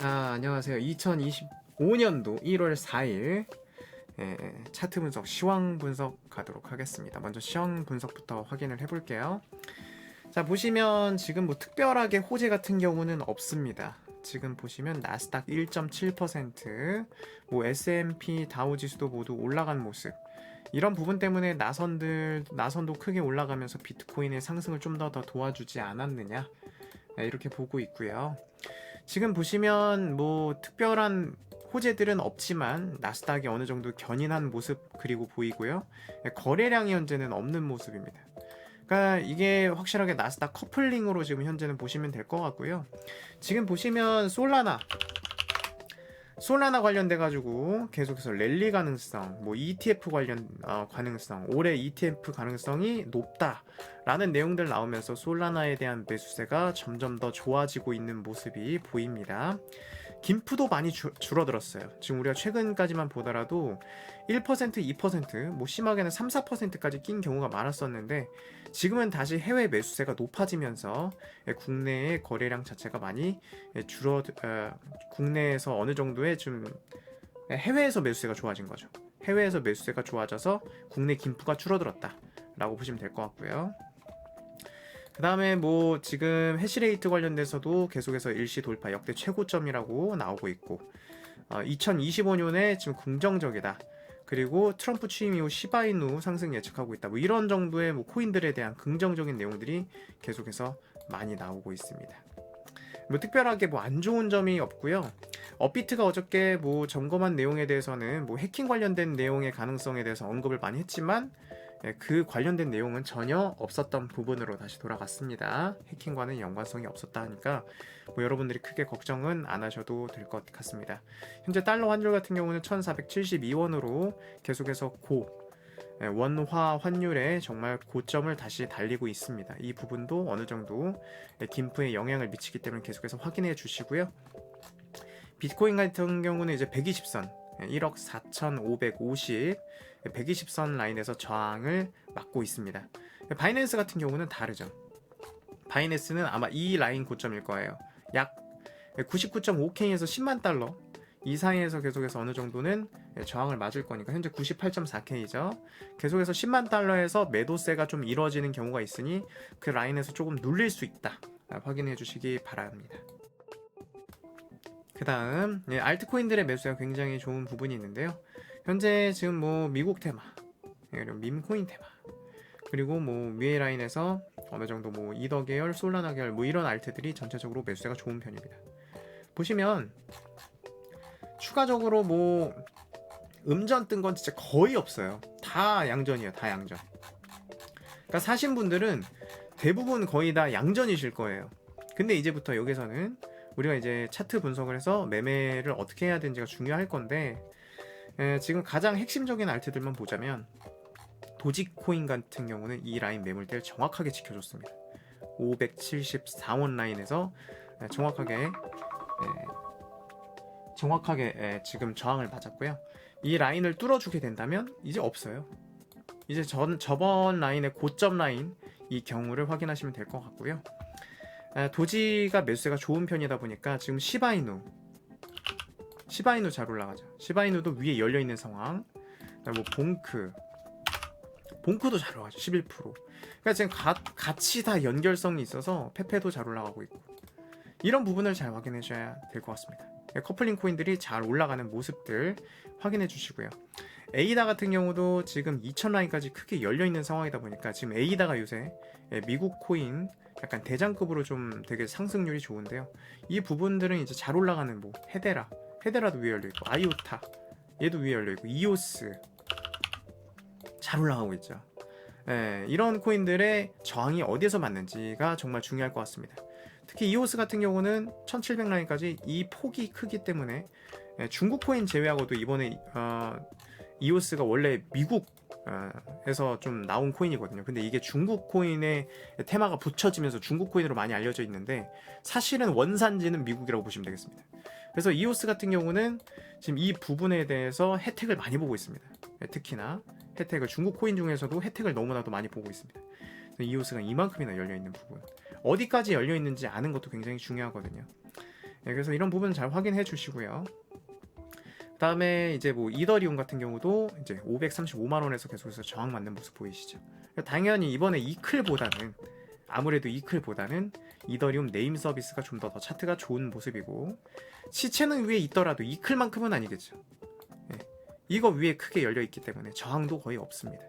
아, 안녕하세요. 2025년도 1월 4일 예, 차트 분석, 시황 분석 가도록 하겠습니다. 먼저 시황 분석부터 확인을 해볼게요. 자, 보시면 지금 뭐 특별하게 호재 같은 경우는 없습니다. 지금 보시면 나스닥 1.7%, 뭐 S&P 다우 지수도 모두 올라간 모습. 이런 부분 때문에 나선들 나선도 크게 올라가면서 비트코인의 상승을 좀 더 더 도와주지 않았느냐 네, 이렇게 보고 있고요. 지금 보시면 뭐 특별한 호재들은 없지만 나스닥이 어느 정도 견인한 모습 그리고 보이고요. 네, 거래량이 현재는 없는 모습입니다. 그러니까 이게 확실하게 나스닥 커플링으로 지금 현재는 보시면 될 것 같고요. 지금 보시면 솔라나 솔라나 관련돼 가지고 계속해서 랠리 가능성, 뭐 ETF 관련 어, 가능성, 올해 ETF 가능성이 높다라는 내용들 나오면서 솔라나에 대한 매수세가 점점 더 좋아지고 있는 모습이 보입니다. 김프도 많이 주, 줄어들었어요. 지금 우리가 최근까지만 보더라도 1%, 2%, 뭐 심하게는 3, 4%까지 낀 경우가 많았었는데 지금은 다시 해외 매수세가 높아지면서 국내의 거래량 자체가 많이 줄어 어, 국내에서 어느 정도의 좀 해외에서 매수세가 좋아진 거죠. 해외에서 매수세가 좋아져서 국내 김프가 줄어들었다라고 보시면 될 것 같고요. 그 다음에 뭐 지금 해시레이트 관련돼서도 계속해서 일시 돌파 역대 최고점이라고 나오고 있고 어, 2025년에 지금 긍정적이다. 그리고 트럼프 취임 이후 시바이누 상승 예측하고 있다. 뭐 이런 정도의 뭐 코인들에 대한 긍정적인 내용들이 계속해서 많이 나오고 있습니다. 뭐 특별하게 뭐 안 좋은 점이 없고요. 업비트가 어저께 뭐 점검한 내용에 대해서는 뭐 해킹 관련된 내용의 가능성에 대해서 언급을 많이 했지만 예, 그 관련된 내용은 전혀 없었던 부분으로 다시 돌아갔습니다. 해킹과는 연관성이 없었다 하니까 뭐 여러분들이 크게 걱정은 안 하셔도 될 것 같습니다. 현재 달러 환율 같은 경우는 1472원으로 계속해서 고 예, 원화 환율에 정말 고점을 다시 달리고 있습니다. 이 부분도 어느 정도 예, 김프에 영향을 미치기 때문에 계속해서 확인해 주시고요. 비트코인 같은 경우는 이제 120선 1억 4,550 120선 라인에서 저항을 막고 있습니다. 바이낸스 같은 경우는 다르죠. 바이낸스는 아마 이 라인 고점일 거예요. 약 99.5K에서 10만 달러 이 사이에서 계속해서 어느 정도는 저항을 맞을 거니까 현재 98.4K죠. 계속해서 10만 달러에서 매도세가 좀 이루어지는 경우가 있으니 그 라인에서 조금 눌릴 수 있다. 확인해 주시기 바랍니다. 그 다음 예, 알트코인들의 매수가 굉장히 좋은 부분이 있는데요. 현재 지금 뭐 미국 테마, 예, 그리고 밈코인 테마, 그리고 뭐 위에 라인에서 어느 정도 뭐 이더 계열, 솔라나 계열 뭐 이런 알트들이 전체적으로 매수가 좋은 편입니다. 보시면 추가적으로 뭐 음전 뜬 건 진짜 거의 없어요. 다 양전이에요. 다 양전. 그러니까 사신 분들은 대부분 거의 다 양전이실 거예요. 근데 이제부터 여기서는 우리가 이제 차트 분석을 해서 매매를 어떻게 해야 되는지가 중요할 건데 에, 지금 가장 핵심적인 알트들만 보자면 도지코인 같은 경우는 이 라인 매물대를 정확하게 지켜줬습니다. 574원 라인에서 에, 정확하게 에, 정확하게 에, 지금 저항을 맞았고요. 이 라인을 뚫어주게 된다면 이제 없어요. 이제 전 저번 라인의 고점 라인 이 경우를 확인하시면 될 것 같고요. 도지가 매수세가 좋은 편이다 보니까 지금 시바이누 시바이누 잘 올라가죠. 시바이누도 위에 열려 있는 상황. 뭐 봉크 봉크도 잘 올라가죠. 11%. 그러니까 지금 가, 같이 다 연결성이 있어서 페페도 잘 올라가고 있고 이런 부분을 잘 확인해 줘야 될 것 같습니다. 커플링 코인들이 잘 올라가는 모습들 확인해 주시고요. 에이다 같은 경우도 지금 2000 라인까지 크게 열려 있는 상황이다 보니까 지금 에이다가 요새 미국 코인 약간 대장급으로 좀 되게 상승률이 좋은데요. 이 부분들은 이제 잘 올라가는 뭐 헤데라, 헤데라도 위에 열려 있고 아이오타 얘도 위에 열려 있고 이오스 잘 올라가고 있죠. 네, 이런 코인들의 저항이 어디에서 맞는지가 정말 중요할 것 같습니다. 특히 이오스 같은 경우는 1700 라인까지 이 폭이 크기 때문에 네, 중국 코인 제외하고도 이번에 어, 이오스가 원래 미국 에서 좀 나온 코인이거든요. 근데 이게 중국 코인의 테마가 붙여지면서 중국 코인으로 많이 알려져 있는데 사실은 원산지는 미국이라고 보시면 되겠습니다. 그래서 이오스 같은 경우는 지금 이 부분에 대해서 혜택을 많이 보고 있습니다. 특히나 혜택을 중국 코인 중에서도 혜택을 너무나도 많이 보고 있습니다. 이오스가 이만큼이나 열려 있는 부분 어디까지 열려 있는지 아는 것도 굉장히 중요하거든요. 네, 그래서 이런 부분 잘 확인해 주시고요. 그다음에 이제 뭐 이더리움 같은 경우도 이제 535만 원에서 계속해서 저항 맞는 모습 보이시죠? 당연히 이번에 이클보다는 아무래도 이클보다는 이더리움 네임 서비스가 좀 더 더 차트가 좋은 모습이고 시체는 위에 있더라도 이클만큼은 아니겠죠. 예, 이거 위에 크게 열려 있기 때문에 저항도 거의 없습니다.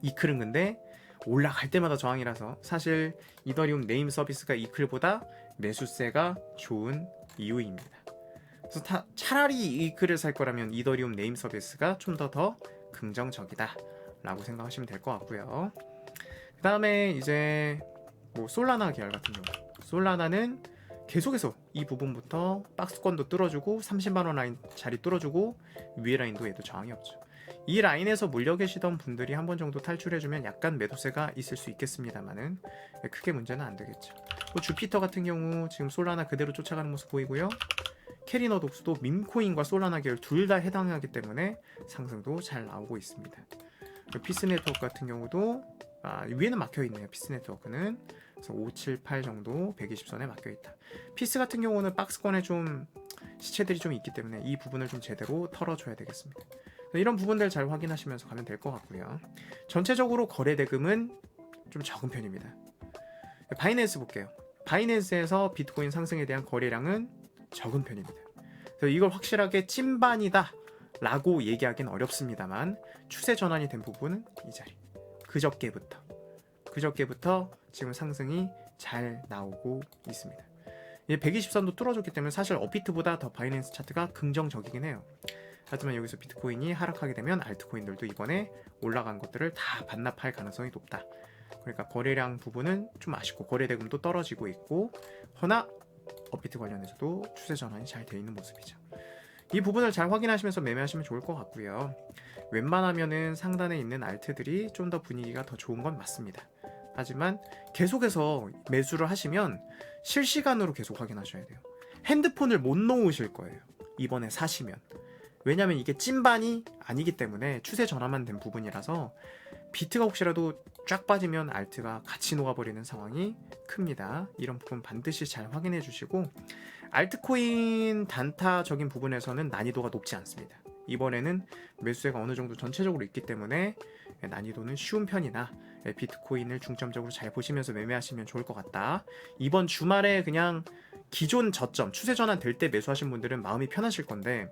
이클은 근데 올라갈 때마다 저항이라서 사실 이더리움 네임 서비스가 이클보다 매수세가 좋은 이유입니다. 그래서 타- 차라리 이클을 살 거라면 이더리움 네임 서비스가 좀 더 더 긍정적이다 라고 생각하시면 될 것 같고요. 그 다음에 이제 뭐 솔라나 계열 같은 경우 솔라나는 계속해서 이 부분부터 박스권도 뚫어주고 30만 원 라인 자리 뚫어주고 위에 라인도 얘도 저항이 없죠. 이 라인에서 몰려 계시던 분들이 한 번 정도 탈출해주면 약간 매도세가 있을 수 있겠습니다만은 크게 문제는 안 되겠죠. 또 주피터 같은 경우 지금 솔라나 그대로 쫓아가는 모습 보이고요. 캐리너 독수도 밈코인과 솔라나 계열 둘 다 해당하기 때문에 상승도 잘 나오고 있습니다. 피스 네트워크 같은 경우도 아, 위에는 막혀 있네요. 피스 네트워크는 그래서 578 정도 120선에 막혀 있다. 피스 같은 경우는 박스권에 좀 시체들이 좀 있기 때문에 이 부분을 좀 제대로 털어줘야 되겠습니다. 이런 부분들 잘 확인하시면서 가면 될 것 같고요. 전체적으로 거래 대금은 좀 적은 편입니다. 바이낸스 볼게요. 바이낸스에서 비트코인 상승에 대한 거래량은 적은 편입니다. 그래서 이걸 확실하게 찐반이다 라고 얘기하기는 어렵습니다만 추세 전환이 된 부분은 이 자리. 그저께부터 그저께부터 지금 상승이 잘 나오고 있습니다. 이 120선도 뚫어줬기 때문에 사실 업비트보다 더 바이낸스 차트가 긍정적이긴 해요. 하지만 여기서 비트코인이 하락하게 되면 알트코인들도 이번에 올라간 것들을 다 반납할 가능성이 높다. 그러니까 거래량 부분은 좀 아쉽고 거래 대금도 떨어지고 있고 허나 업비트 관련해서도 추세 전환이 잘 돼 있는 모습이죠. 이 부분을 잘 확인하시면서 매매하시면 좋을 것 같고요. 웬만하면은 상단에 있는 알트들이 좀 더 분위기가 더 좋은 건 맞습니다. 하지만 계속해서 매수를 하시면 실시간으로 계속 확인하셔야 돼요. 핸드폰을 못 놓으실 거예요. 이번에 사시면. 왜냐면 이게 찐반이 아니기 때문에 추세 전환만 된 부분이라서 비트가 혹시라도 쫙 빠지면 알트가 같이 녹아버리는 상황이 큽니다. 이런 부분 반드시 잘 확인해 주시고 알트코인 단타적인 부분에서는 난이도가 높지 않습니다. 이번에는 매수세가 어느 정도 전체적으로 있기 때문에 난이도는 쉬운 편이나 비트코인을 중점적으로 잘 보시면서 매매하시면 좋을 것 같다. 이번 주말에 그냥 기존 저점 추세 전환 될 때 매수하신 분들은 마음이 편하실 건데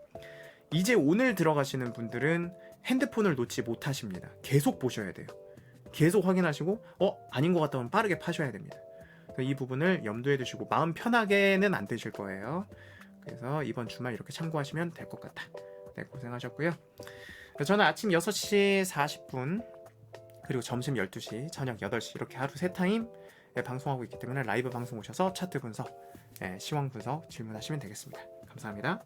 이제 오늘 들어가시는 분들은 핸드폰을 놓지 못하십니다. 계속 보셔야 돼요. 계속 확인하시고 어 아닌 것 같다면 빠르게 파셔야 됩니다. 이 부분을 염두에 두시고 마음 편하게는 안 되실 거예요. 그래서 이번 주말 이렇게 참고하시면 될 것 같다. 네, 고생하셨고요. 저는 아침 6시 40분 그리고 점심 12시, 저녁 8시 이렇게 하루 세 타임 예, 방송하고 있기 때문에 라이브 방송 오셔서 차트 분석, 예, 시황 분석 질문하시면 되겠습니다. 감사합니다.